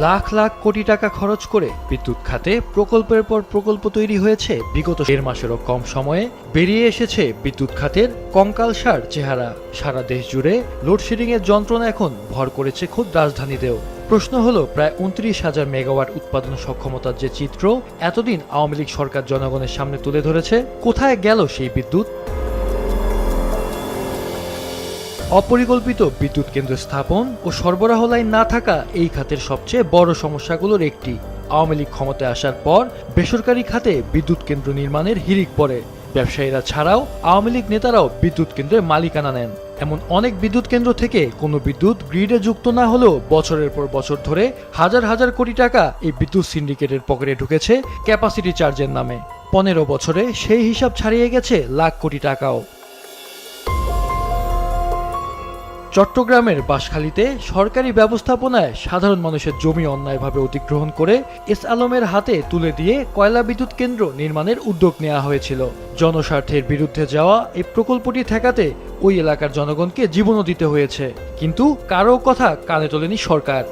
লাখ লাখ কোটি টাকা খরচ করে বিদ্যুৎ খাতে প্রকল্পের পর প্রকল্প তৈরি হয়েছে বিগত দেড় মাসেরও কম সময়ে। বেরিয়ে এসেছে বিদ্যুৎ খাতের কঙ্কালসার চেহারা। সারা দেশ জুড়ে লোডশেডিং এর যন্ত্রণা এখন ভর করেছে খোদ রাজধানীতেও। প্রশ্ন হলো, প্রায় উনত্রিশ হাজার মেগাওয়াট উৎপাদন সক্ষমতার যে চিত্র এতদিন আওয়ামী লীগ সরকার জনগণের সামনে তুলে ধরেছে, কোথায় গেল সেই বিদ্যুৎ? অপরিকল্পিত বিদ্যুৎ কেন্দ্র স্থাপন ও সরবরাহ লাইন না থাকা এই খাতের সবচেয়ে বড় সমস্যাগুলোর একটি। আওয়ামী লীগ ক্ষমতায় আসার পর বেসরকারি খাতে বিদ্যুৎ কেন্দ্র নির্মাণের হিড়িক পড়ে। ব্যবসায়ীরা ছাড়াও আওয়ামী লীগ নেতারাও বিদ্যুৎ কেন্দ্রের মালিকানা নেন। এমন অনেক বিদ্যুৎ কেন্দ্র থেকে কোনো বিদ্যুৎ গ্রিডে যুক্ত না হলেও বছরের পর বছর ধরে হাজার হাজার কোটি টাকা এই বিদ্যুৎ সিন্ডিকেটের পকেটে ঢুকেছে ক্যাপাসিটি চার্জের নামে। পনেরো বছরে সেই হিসাব ছাড়িয়ে গেছে লাখ কোটি টাকাও। চট্টগ্রামের বাঁশখালীতে সরকারি ব্যবস্থাপনায় সাধারণ মানুষের জমি অন্যায়ভাবে অধিগ্রহণ করে এস আলমের হাতে তুলে দিয়ে কয়লা বিদ্যুৎ কেন্দ্র নির্মাণের উদ্যোগ নেওয়া হয়েছিল। জনস্বার্থের বিরুদ্ধে যাওয়া এই প্রকল্পটি ঠেকাতে ওই এলাকার জনগণকে জীবনও দিতে হয়েছে। কিন্তু কারও কথা কানে তোলেনি সরকার।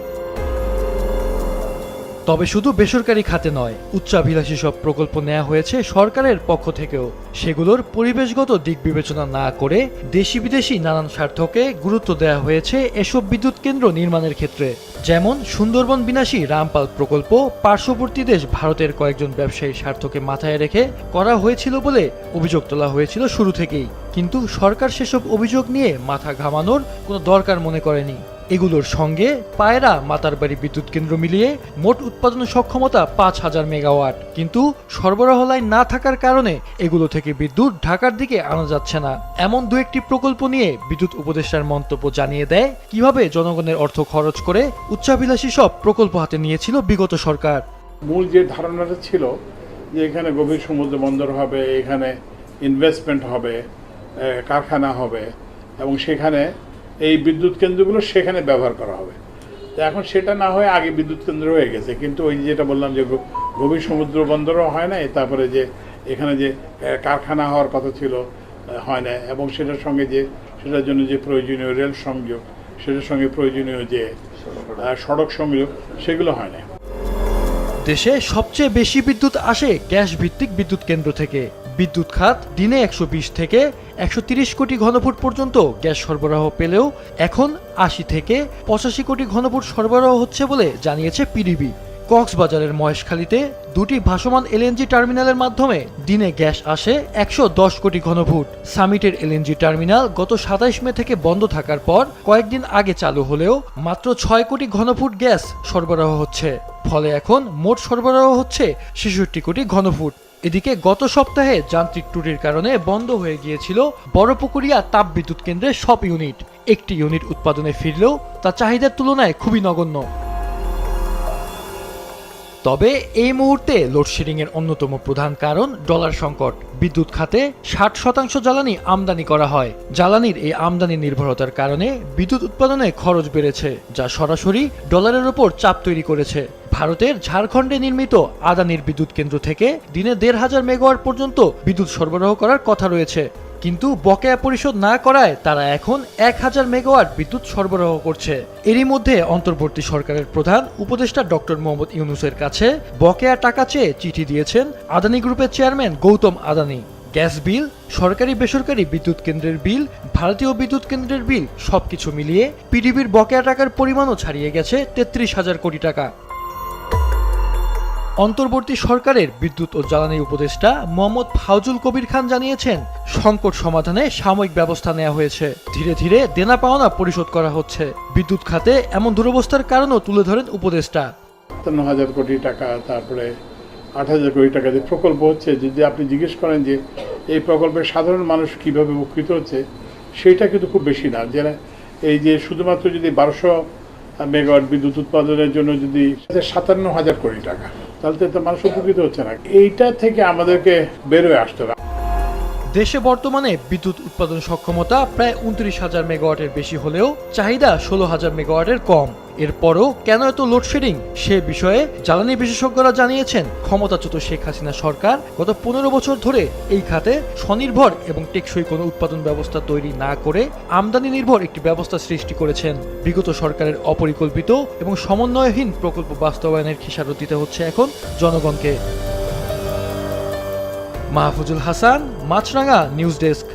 তবে শুধু বেসরকারি খাতে নয়, উচ্চাভিলাষী সব প্রকল্প নেওয়া হয়েছে সরকারের পক্ষ থেকেও। সেগুলোর পরিবেশগত দিক বিবেচনা না করে দেশি বিদেশি নানান স্বার্থকে গুরুত্ব দেওয়া হয়েছে এসব বিদ্যুৎ কেন্দ্র নির্মাণের ক্ষেত্রে। যেমন, সুন্দরবন বিনাশী রামপাল প্রকল্প পার্শ্ববর্তী দেশ ভারতের কয়েকজন ব্যবসায়ীর স্বার্থকে মাথায় রেখে করা হয়েছিল বলে অভিযোগ তোলা হয়েছিল শুরু থেকেই। কিন্তু সরকার সেসব অভিযোগ নিয়ে মাথা ঘামানোর কোনো দরকার মনে করেনি। এগুলোর সঙ্গে পায়রা মাতারবাড়ি বিদ্যুৎ কেন্দ্র মিলিয়ে মোট উৎপাদন সক্ষমতা পাঁচ হাজার মেগাওয়াট। কিন্তু সরবরাহ লাইন না থাকার কারণে এগুলো থেকে বিদ্যুৎ ঢাকার দিকে আনা যাচ্ছে না। এমন দু একটি প্রকল্প নিয়ে বিদ্যুৎ উপদেষ্টার মন্তব্য জানিয়ে দেয়, কীভাবে জনগণের অর্থ খরচ করে উচ্চাভিলাষী সব প্রকল্প হাতে নিয়েছিল বিগত সরকার। মূল যে ধারণাটা ছিল যে এখানে গভীর সমুদ্র বন্দর হবে, এখানে ইনভেস্টমেন্ট হবে কারখানা হবে, এবং সেখানে এই বিদ্যুৎ কেন্দ্রগুলো সেখানে ব্যবহার করা হবে। তো এখন সেটা না হয়ে আগে বিদ্যুৎ কেন্দ্র হয়ে গেছে। কিন্তু ওই যেটা বললাম যে গভীর সমুদ্র বন্দরও হয় না তারপরে যে এখানে যে কারখানা হওয়ার কথা ছিল হয় না এবং সেটার সঙ্গে যে, সেটার জন্য যে প্রয়োজনীয় রেল সংযোগ, সেটার সঙ্গে প্রয়োজনীয় যে সড়ক সংযোগ, সেগুলো হয় না দেশে সবচেয়ে বেশি বিদ্যুৎ আসে গ্যাস ভিত্তিক বিদ্যুৎ কেন্দ্র থেকে। বিদ্যুৎ খাত দিনে একশো বিশ থেকে একশো কোটি ঘনফুট পর্যন্ত গ্যাস সরবরাহ পেলেও এখন আশি থেকে পঁচাশি কোটি ঘনফুট সরবরাহ হচ্ছে বলে জানিয়েছে পিডিবি। কক্সবাজারের মহেশখালীতে দুটি ভাসমান এলএনজি টার্মিনালের মাধ্যমে দিনে গ্যাস আসে একশো দশ কোটি ঘনফুট। সামিটের এলএনজি টার্মিনাল গত সাতাইশ মে থেকে বন্ধ থাকার পর কয়েকদিন আগে চালু হলেও মাত্র ছয় কোটি ঘনফুট গ্যাস সরবরাহ হচ্ছে। ফলে এখন মোট সরবরাহ হচ্ছে ছেষট্টি কোটি ঘনফুট। এদিকে গত সপ্তাহে যান্ত্রিক ত্রুটির কারণে বন্ধ হয়ে গিয়েছিল বড়পুকুরিয়া তাপ বিদ্যুৎ কেন্দ্রের সব ইউনিট। একটি ইউনিট উৎপাদনে ফিরলেও তা চাহিদার তুলনায় খুবই নগণ্য। তবে এই মুহূর্তে লোডশেডিং এর অন্যতম প্রধান কারণ ডলার সংকট। বিদ্যুৎ খাতে ষাট শতাংশ জ্বালানি আমদানি করা হয়। জ্বালানির এই আমদানি নির্ভরতার কারণে বিদ্যুৎ উৎপাদনে খরচ বেড়েছে, যা সরাসরি ডলারের ওপর চাপ তৈরি করেছে। ভারতের ঝাড়খণ্ডে নির্মিত আদানির বিদ্যুৎ কেন্দ্র থেকে দিনে দেড় হাজার মেগাওয়াট পর্যন্ত বিদ্যুৎ সরবরাহ করার কথা রয়েছে। কিন্তু বকেয়া পরিশোধ না করায় তারা এখন এক হাজার মেগাওয়াট বিদ্যুৎ সরবরাহ করছে। এরই মধ্যে অন্তর্বর্তী সরকারের প্রধান উপদেষ্টা ডক্টর মোহাম্মদ ইউনুসের কাছে বকেয়া টাকা চেয়ে চিঠি দিয়েছেন আদানি গ্রুপের chairman Gautam Adani. Gas bill, সরকারি বেসরকারি বিদ্যুৎ কেন্দ্রের বিল, ভারতীয় বিদ্যুৎ কেন্দ্রের বিল সবকিছু মিলিয়ে পিডিবির বকেয়া টাকার পরিমাণও ছাড়িয়ে গেছে তেত্রিশ হাজার কোটি টাকা। অন্তর্বর্তী সরকারের বিদ্যুৎ ও জ্বালানি উপদেষ্টা মোহাম্মদ ফাউজুল কবির খান জানিয়েছেন, সংকট সমাধানে সাময়িক ব্যবস্থা নেওয়া হয়েছে। ধীরে ধীরে দেনা পাওনা পরিশোধ করা হচ্ছে। বিদ্যুৎ খাতে এমন দুরবস্থার কারণও তুলে ধরেন উপদেষ্টা। সাতান্ন হাজার কোটি টাকা, তারপরে আট হাজার কোটি টাকা যে প্রকল্প হচ্ছে, যদি আপনি জিজ্ঞেস করেন যে এই প্রকল্পে সাধারণ মানুষ কীভাবে উপকৃত হচ্ছে, সেইটা কিন্তু খুব বেশি না। যারা এই যে শুধুমাত্র যদি বারোশো মেগাওয়াট বিদ্যুৎ উৎপাদনের জন্য যদি সাতান্ন হাজার কোটি টাকা তাহলে তো মানুষ উপকৃত হচ্ছে না। এইটা থেকে আমাদেরকে বেরোয় আসতে হবে। দেশে বর্তমানে বিদ্যুৎ উৎপাদন সক্ষমতা প্রায় উনত্রিশ হাজার মেগাওয়াটের বেশি হলেও চাহিদা ষোলো হাজার মেগাওয়াটের কম। এরপরও কেন এত লোডশেডিং সে বিষয়ে জ্বালানি বিশেষজ্ঞরা জানিয়েছেন, ক্ষমতাচ্যুত শেখ হাসিনা সরকার গত পনেরো বছর ধরে এই খাতে স্বনির্ভর এবং টেকসই কোনো উৎপাদন ব্যবস্থা তৈরি না করে আমদানি নির্ভর একটি ব্যবস্থা সৃষ্টি করেছেন। বিগত সরকারের অপরিকল্পিত এবং সমন্বয়হীন প্রকল্প বাস্তবায়নের খেসারত দিতে হচ্ছে এখন জনগণকে। Mahfuzul Hasan, Maasranga, news desk.